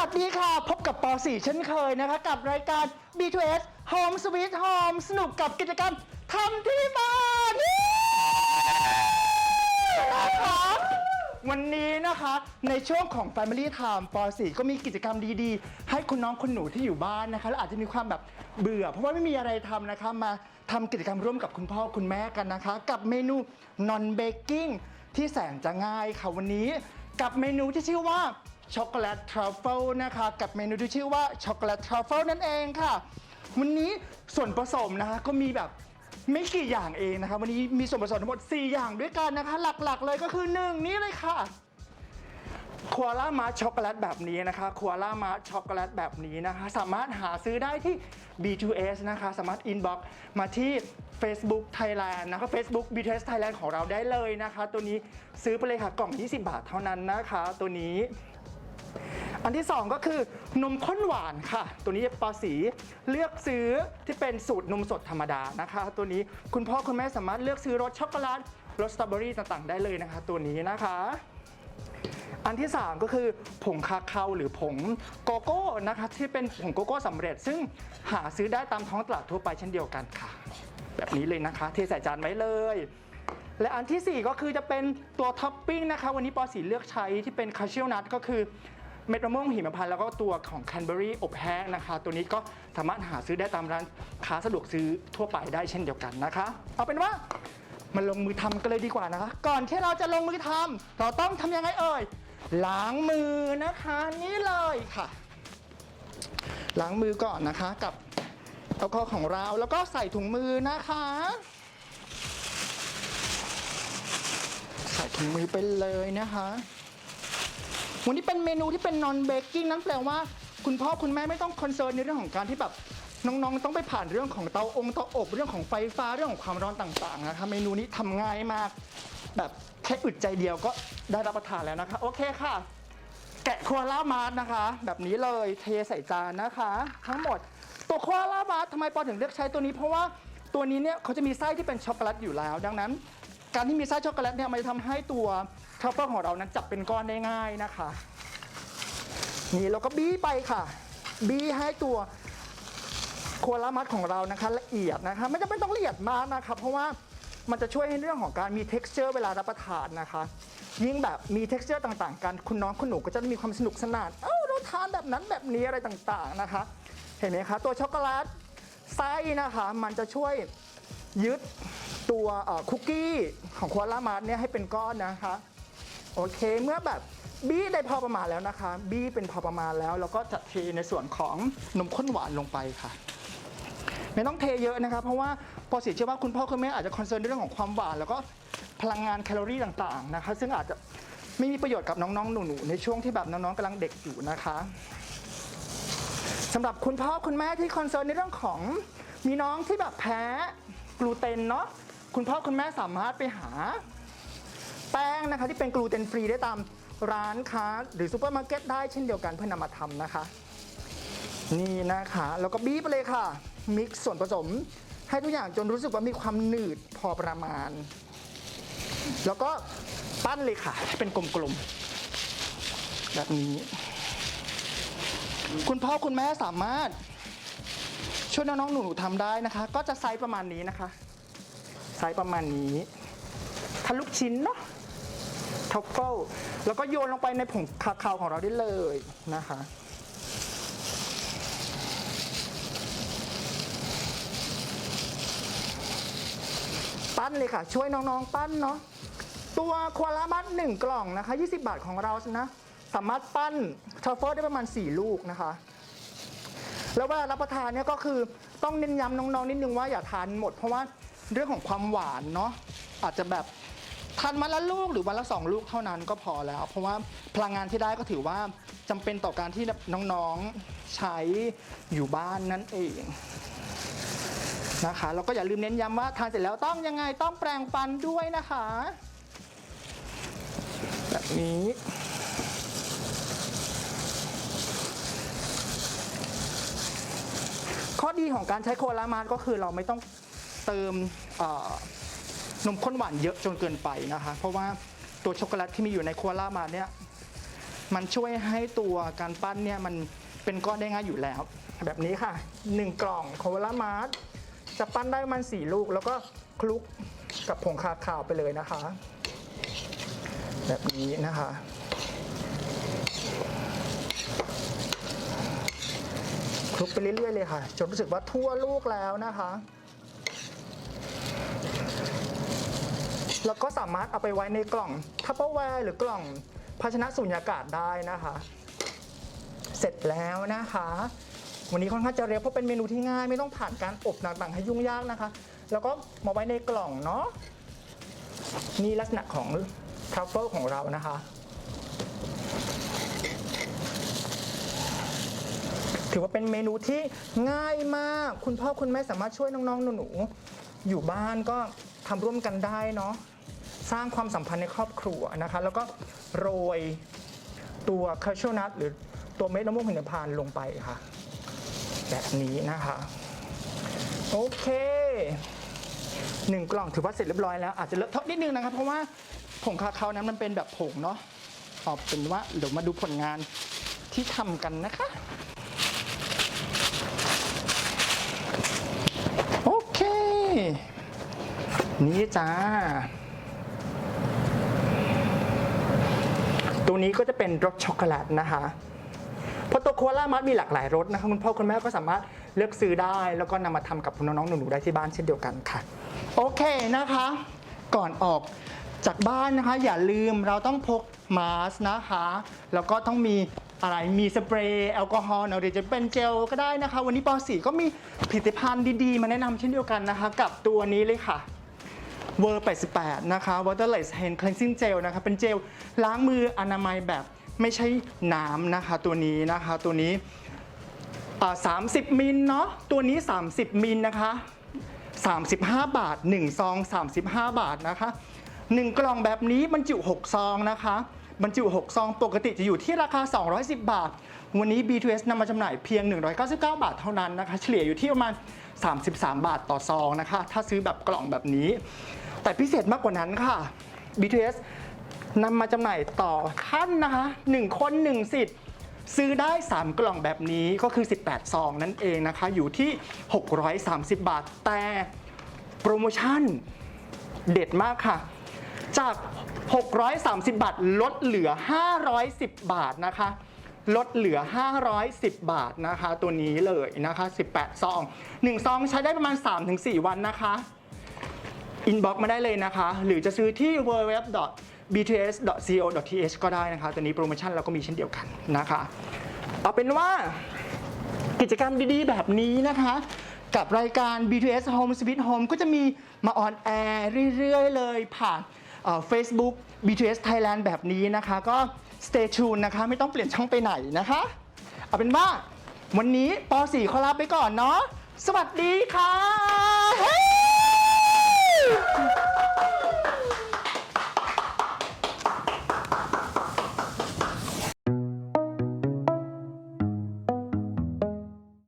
วัสดีค่ะ พบกับป .4 เช่นเคยนะคะ กับรายการ B2S Home Sweet Home สนุกกับกิจกรรมทำที่บ้านนะคะวันนี้นะคะในช่วงของ Family Time ป .4 ก็มีกิจกรรมดีๆ ให้คุณน้องคุณหนูที่อยู่บ้านนะคะและอาจจะมีความแบบเบื่อ เพราะว่าไม่มีอะไรทำนะคะ มาทำกิจกรรมร่วมกับคุณพ่อคุณแม่กันนะคะ กับเมนู non baking ที่แสนจะง่ายค่ะวันนี้ กับเมนูที่ชื่อว่า ช็อกโกแลตทรัฟเฟิลนะคะกับเมนูที่ชื่อว่าช็อกโกแลตทรัฟเฟิลนั่นเองค่ะ วันนี้ส่วนผสมนะคะก็มีแบบไม่กี่อย่างเองนะคะวันนี้มีส่วนผสมทั้งหมด 4 อย่างด้วยกันนะคะ หลักๆ เลยก็คือ 1 นี่เลยค่ะคัวล่ามาช็อกโกแลตแบบนี้นะคะคัวล่ามาช็อกโกแลตแบบนี้นะคะ สามารถหาซื้อได้ที่ B2S นะคะ สามารถ inbox มาที่ Facebook Thailand นะคะ Facebook B2S Thailand ของเราได้เลยนะคะ ตัวนี้ซื้อไปเลยค่ะกล่อง 20 บาทเท่านั้นนะคะ ตัวนี้ อันที่ 2 ก็คือนมข้นหวานค่ะ ตัวนี้ปอสีเลือกซื้อที่เป็นสูตรนมสดธรรมดานะคะ ตัวนี้คุณพ่อคุณแม่สามารถเลือกซื้อรสช็อกโกแลตรสสตรอเบอรี่ต่างๆได้เลยนะคะ ตัวนี้นะคะ อันที่ 3 ก็คือผงคาคาหรือผงโกโก้นะคะ ที่เป็นผงโกโก้สำเร็จ ซึ่งหาซื้อได้ตามท้องตลาดทั่วไปเช่นเดียวกันค่ะ แบบนี้เลยนะคะเทใส่จานไว้เลยและอันทีสี่4 ก็คือจะเป็นตัวท็อปปิ้งนะคะ วันนี้ปอสีเลือกใช้ที่เป็นคาเชียลนัทก็คือ เม็ดมะม่วงหิมพานต์แล้วก็ตัวของแคนเบอรี่อบแห้งนะคะ ตัวนี้ก็สามารถหาซื้อได้ตามร้านค้าสะดวกซื้อทั่วไปได้เช่นเดียวกันนะคะ เอาเป็นว่ามาลงมือทำกันเลยดีกว่านะคะ ก่อนที่เราจะลงมือทำเราต้องทำยังไงเอ่ยล้างมือนะคะนี่เลยค่ะ ล้างมือก่อนนะคะกับแอลกอฮอล์ของเราแล้วก็ใส่ถุงมือนะคะ ใส่ถุงมือไปเลยนะคะ วันนี้เป็นเมนูที่เป็น non baking นั่นแปลว่า คุณพ่อคุณแม่ไม่ต้องคอนเซิร์นในเรื่องของการที่แบบน้องๆ ต้องไปผ่านเรื่องของเตาองเตาอบเรื่องของไฟฟ้าเรื่องของความร้อนต่างๆนะคะเมนูนี้ทำง่ายมาก แบบแค่อึดใจเดียวก็ได้รับประทานแล้วนะคะ โอเคค่ะ แกะคัวล่ามาร์นะคะ แบบนี้เลยเทใส่จานนะคะ ทั้งหมดตัวคัวล่ามาร์ทำไมปอถึงเลือกใช้ตัวนี้ เพราะว่าตัวนี้เนี่ยเขาจะมีไส้ที่เป็นช็อกโกแลตอยู่แล้ว ดังนั้น การที่มีไส้ช็อกโกแลตเนี่ยมันจะทำให้ตัว ทรัฟเฟิลของเรานั้นจับเป็นก้อนได้ง่ายนะคะ นี่เราก็บี้ไปค่ะ บี้ให้ตัวโคลามัดของเรานะคะละเอียดนะคะไม่จำเป็นต้องละเอียดมากนะคะเพราะว่ามันจะช่วยให้เรื่องของการมี t e x t อร์เวลารับประทานนะคะ ยิ่งแบบมี t e x t อร์ต่างๆ กันคุณน้องคุณหนูก็จะมีความสนุกสนาน เอ้าเราทานแบบนั้นแบบนี้อะไรต่างๆนะคะ เห็นไหมคะ ตัวช็อกโกแลตไส้นะคะ มันจะช่วยยึดตัวคุกกี้ของโคลามัดเนี่ยให้เป็นก้อนนะคะ โอเคเมื่อแบบบี้ได้พอประมาณแล้วนะคะ บี้เป็นพอประมาณแล้วเราก็จะเทในส่วนของนมข้นหวานลงไปค่ะไม่ต้องเทเยอะนะคะเพราะว่าปอสีเชื่อว่าคุณพ่อคุณแม่อาจจะคอนเซิร์นเรื่องของความหวาน แล้วก็พลังงานแคลอรี่ต่างๆนะคะ ซึ่งอาจจะไม่มีประโยชน์กับน้องๆ หนูๆ ในช่วงที่แบบน้องๆกำลังเด็กอยู่นะคะสำหรับคุณพ่อคุณแม่ที่คอนเซิร์นในเรื่องของมีน้องที่แบบแพ้กลูเตนเนาะคุณพ่อคุณแม่สามารถไปหา แป้งนะคะที่เป็นกลูเตนฟรีได้ตามร้านค้าหรือซูเปอร์มาร์เก็ตได้เช่นเดียวกันเพื่อนำมาทำนะคะ นี่นะคะ แล้วก็บีบไปเลยค่ะ มิกซ์ส่วนผสม ให้ทุกอย่างจนรู้สึกว่ามีความหนืดพอประมาณ แล้วก็ปั้นเลยค่ะให้เป็นกลมๆ แบบนี้ คุณพ่อคุณแม่สามารถ ช่วยน้องๆหนูๆทำได้นะคะ ก็จะไซส์ประมาณนี้นะคะ ไซส์ประมาณนี้ทะลุกชิ้นเนาะ ทัฟเฟิลแล้วก็โยนลงไปในผงคาคาวของเราได้เลยนะคะปั้นเลยค่ะ ช่วยน้องๆปั้นเนาะตัวควาลามัดหนึ่งกล่องนะคะ 20 บาทของเรานะ สามารถปั้นทัฟเฟิลได้ประมาณ 4 ลูกนะคะ แล้วเวลารับประทานเนี่ยก็คือต้องเน้นย้ำน้องๆ นิดนึงว่าอย่าทานหมด เพราะว่าเรื่องของความหวานเนาะอาจจะแบบ ทานวันละลูกหรือวันละสองลูกเท่านั้นก็พอแล้ว เพราะว่าพลังงานที่ได้ก็ถือว่าจำเป็นต่อการที่น้องๆใช้อยู่บ้านนั่นเองนะคะแล้วก็อย่าลืมเน้นย้ำว่าทานเสร็จแล้วต้องยังไงต้องแปรงฟันด้วยนะคะ แบบนี้ข้อดีของการใช้โคลามาร์ก็คือเราไม่ต้องเติมอ นมข้นหวานเยอะจนเกินไปนะคะ เพราะว่าตัวช็อกโกแลตที่มีอยู่ในโคลามาร์เนี่ยมันช่วยให้ตัวการปั้นเนี่ยมันเป็นก้อนได้ง่ายอยู่แล้ว แบบนี้ค่ะ 1 กล่องโคลามาร์จะปั้นได้ประมัน4ลูก แล้วก็คลุกกับผงคาคาวไปเลยนะคะ แบบนี้นะคะ คลุกไปเรื่อยๆเลยค่ะ จนรู้สึกว่าทั่วลูกแล้วนะคะ แล้วก็สามารถเอาไปไว้ในกล่องทัพเปอร์แวร์หรือกล่องภาชนะสูญญากาศได้นะคะ เสร็จแล้วนะคะ วันนี้ค่อนข้างจะเร็วเพราะเป็นเมนูที่ง่ายไม่ต้องผ่านการอบต่างๆให้ยุ่งยากนะคะ แล้วก็มาไว้ในกล่องเนาะนี่ลักษณะของทรัฟเฟิลของเรานะคะ ถือว่าเป็นเมนูที่ง่ายมาก คุณพ่อคุณแม่สามารถช่วยน้องๆหนูๆอยู่บ้านก็ทำร่วมกันได้เนาะ สร้างความสัมพันธ์ในครอบครัวนะคะ แล้วก็โรยตัวคาเชลนัทหรือตัวเม็ดมะม่วงหิมพานต์ลงไปค่ะ แบบนี้นะคะ โอเคหนึ่งกล่องถือว่าเสร็จเรียบร้อยแล้วอาจจะเลอะเทอะนิดนึงนะครับ เพราะว่าผงคาคาวนั้นมันเป็นแบบผงเนาะเอาเป็นว่าเดี๋ยวมาดูผลงานที่ทำกันนะคะ โอเค นี่จ้า ตัวนี้ก็จะเป็นรสช็อกโกแลตนะคะเพราะตัวโคลามัดมีหลากหลายรสนะคะคุณพ่อคุณแม่ก็สามารถเลือกซื้อได้ แล้วก็นำมาทำกับน้องๆหนูๆได้ที่บ้านเช่นเดียวกันค่ะ โอเคนะคะ ก่อนออกจากบ้านนะคะ อย่าลืมเราต้องพกมาสนะคะ แล้วก็ต้องมีอะไรมีสเปรย์แอลกอฮอล์หรือจะเป็นเจลก็ได้นะคะ วันนี้ป .4 ก็มีผลิตภัณฑ์ดีๆ มาแนะนำเช่นเดียวกันนะคะ กับตัวนี้เลยค่ะ เวอร์ 88 นะคะ Waterless Hand Cleansing Gel นะคะเป็นเจลล้างมืออนามัยแบบไม่ใช่น้ำนะคะตัวนี้นะคะตัวนี้อ่า30มิลเนาะตัวนี้ 30 มิลนะคะ 35 บาท 1 ซอง 35 บาทนะคะ 1 กล่องแบบนี้บรรจุ 6 ซองนะคะบรรจุ 6 ซอง ปกติจะอยู่ที่ราคา 210 บาท วันนี้ B2S นำมาจำหน่ายเพียง 199 บาทเท่านั้นนะคะ เฉลี่ยอยู่ที่ประมาณ 33 บาทต่อซองนะคะ ถ้าซื้อแบบกล่องแบบนี้ แต่พิเศษมากกว่านั้นค่ะ B2S นำมาจำหน่ายต่อท่านนะคะ1คน1สิทธิ์ซื้อได้ 3 กล่องแบบนี้ก็คือ 18 ซองนั่นเองนะคะ อยู่ที่ 630 บาท แต่โปรโมชั่นเด็ดมากค่ะ จาก 630 บาท ลดเหลือ 510 บาทนะคะ ลดเหลือ 510 บาทนะคะ ตัวนี้เลยนะคะ 18 ซอง 1 ซองใช้ได้ประมาณ 3-4 วันนะคะ อินบ็อกมาได้เลยนะคะ หรือจะซื้อที่ www.bts.co.th ก็ได้นะคะตัวนี้โปรโมชั่นเราก็มีเช่นเดียวกันนะคะเอาเป็นว่ากิจกรรมดีๆ แบบนี้นะคะ กับรายการ BTS Home Sweet Home ก็จะมีมาออนแอร์เรื่อยๆ เลยผ่านเอ่อ Facebook BTS Thailand แบบนี้นะคะ ก็ stay tuned นะคะ ไม่ต้องเปลี่ยนช่องไปไหนนะคะ เอาเป็นว่า วันนี้ป .4 ขอลาไปก่อนเนาะสวัสดีค่ะ